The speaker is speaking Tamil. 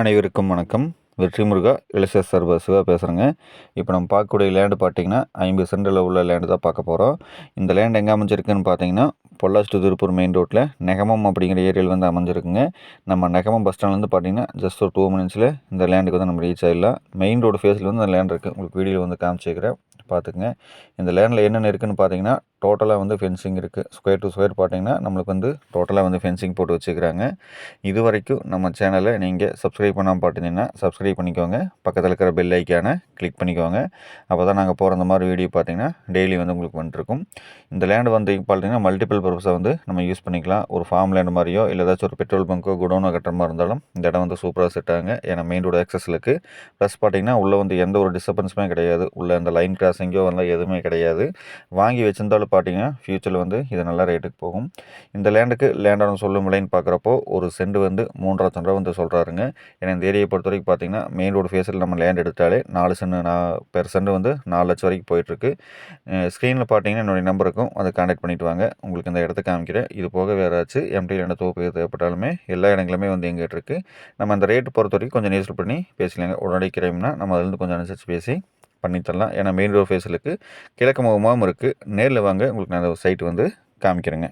அனைவருக்கும் வணக்கம். வெற்றி முருகா இளசர் சர்வ சிவா பேசுகிறேங்க இப்போ நம்ம பார்க்கக்கூடிய லேண்டு பார்த்தீங்கன்னா ஐம்பது சென்டில் உள்ள லேண்டு தான் பார்க்க போகிறோம் இந்த லேண்ட் எங்கே அமைஞ்சிருக்குன்னு பார்த்தீங்கன்னா பொள்ளாச்சி திருப்பூர் மெயின் ரோட்டில் நெகமம் அப்படிங்கிற ஏரியாவில் வந்து அமைஞ்சிருக்குங்க. நம்ம நெகமம் பஸ் ஸ்டாண்ட்லேருந்து பார்த்தீங்கன்னா ஜஸ்ட் ஒரு டூ மினிட்ஸில் இந்த லேண்டுக்கு வந்து நம்ம ரீச் ஆகிடலாம் மெயின் ரோடு ஃபேஸில் வந்து அந்த லேண்ட் இருக்குது உங்களுக்கு வீடியோ வந்து காமிச்சிக்கிறேன் பார்த்துக்குங்க. இந்த லேண்டில் என்னென்ன இருக்குதுன்னு பார்த்தீங்கன்னா டோட்டலாக வந்து ஃபென்சிங் இருக்குது ஸ்கொயர் டு ஸ்கொயர் பார்த்தீங்கன்னா நம்மளுக்கு வந்து டோட்டலாக வந்து ஃபென்சிங் போட்டு வச்சுக்கிறாங்க. இது வரைக்கும் நம்ம சேனலை நீங்கள் சப்ஸ்கிரைப் பண்ணாமல் பார்த்தீங்கன்னா சப்ஸ்கிரைப் பண்ணிக்கோங்க. பக்கத்தில் இருக்கிற பெல் ஐக்கானை கிளிக் பண்ணிக்கோங்க. அப்போ தான் நாங்கள் போகிற அந்த மாதிரி வீடியோ பார்த்தீங்கன்னா டெய்லி வந்து உங்களுக்கு வந்துருக்கும். இந்த லேண்டு வந்து பார்த்தீங்கன்னா மல்டிபிள் பர்பஸை வந்து நம்ம யூஸ் பண்ணிக்கலாம். ஒரு ஃபார்ம் லேண்ட் மாதிரியோ இல்லை ஏதாச்சும் ஒரு பெட்ரோல் பங்க்கோ குடோனோ கட்டுற மாதிரி இருந்தாலும் இந்த இடம் வந்து சூப்பராக செட் ஆகுங்க. ஏன்னா மெயின் ரோடு ஆக்சஸில் இருக்குது ப்ளஸ் பார்த்தீங்கன்னா உள்ளே வந்து எந்த ஒரு டிஸ்டர்பன்ஸுமே கிடையாது. உள்ள அந்த லைன் கிராசிங்கோ வந்து எதுவுமே கிடையாது. வாங்கி வச்சிருந்தாலும் பார்த்தீங்கன்னா ஃப்யூச்சரில் வந்து இது நல்ல ரேட்டுக்கு போகும். இந்த லேண்டுக்கு லேண்டான சொல்லும் விலைன்னு பார்க்குறப்போ ஒரு செண்டு வந்து மூன்றரை லட்சம் ரூபா வந்து சொல்கிறாருங்க ஏன்னா இந்த ஏரியை பொறுத்த வரைக்கும் பார்த்தீங்கன்னா மெயின் ரோடு ஃபேஸில் நம்ம லேண்ட் எடுத்தாலே நாலு சென்ட் நான் பெர் சென்ட் வந்து நாலு லட்சம் வரைக்கும் போயிட்டுருக்கு. ஸ்க்ரீனில் பார்த்தீங்கன்னா என்னுடைய நம்பர் இருக்கும் அதை காண்டாக்ட் பண்ணிவிட்டு வாங்க. உங்களுக்கு இந்த இடத்த காமிக்கிறேன். இது போக வேறாச்சு எம்டி லேண்ட் தொகுப்பு தேவைப்பட்டாலுமே எல்லா இடங்களுமே வந்து எங்கிட்ட இருக்குது நம்ம அந்த ரேட்டு பொறுத்த வரைக்கும் கொஞ்சம் நேசல் பண்ணி பேசலாங்க உடனடி கிரைம்னா நம்ம அதுலேருந்து கொஞ்சம் அனுசரித்து பேசி பண்ணித்தரலாம். ஏன்னா மெயின் ரோடு ஃபேஸிலுக்கு கிழக்கு முகமாகவும் இருக்குது நேரில் வாங்க உங்களுக்கு நான் சைட்டு வந்து காமிக்கிறேங்க.